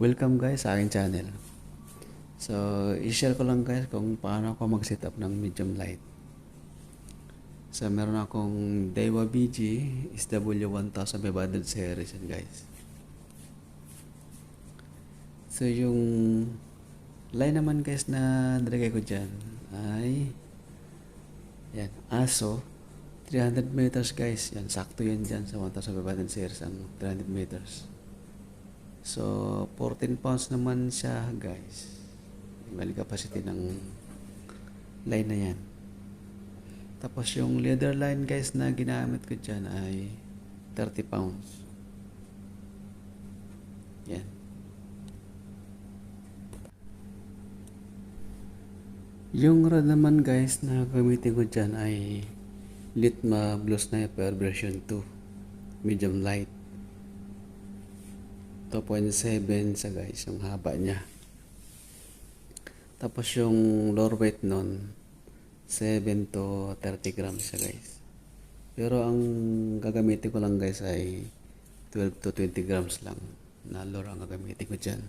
Welcome guys sa aking channel. So, i-share ko lang guys kung paano ako mag-set up ng medium light. So, meron akong Daiwa BG SW1500 series yan guys. So, yung line naman guys na nilagay ko dyan ay yan, ASO 300 meters guys. Yan, sakto yan dyan sa 1500 series ang 300 meters. So, 14 pounds naman siya guys. Bali capacity ng line na yan. Tapos yung leather line guys na ginamit ko dyan ay 30 pounds. Yan. Yung rod naman guys na gamitin ko dyan ay Litma Blue Sniper version 2 medium light 2.7 sa guys yung haba niya. Tapos yung lower weight nun 7 to 30 grams siya guys. Pero ang gagamitin ko lang guys ay 12 to 20 grams lang na lure ang gagamitin ko dyan.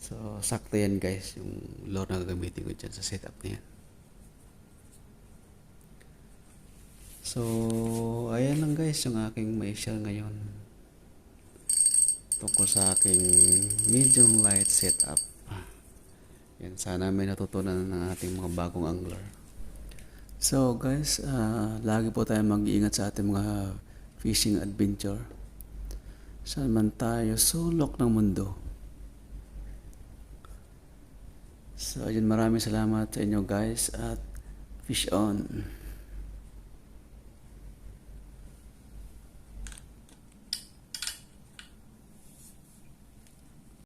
So sakto yan guys yung lure na gagamitin ko dyan sa setup na yan. So, ayan lang guys yung aking may share ngayon tungkol sa aking medium light setup. Yan, sana may natutunan ng ating mga bagong angler. So guys, ah, lagi po tayo mag-iingat sa ating mga fishing adventure. Saan man tayo, sulok ng mundo. So, ayun, maraming salamat sa inyo guys at fish on.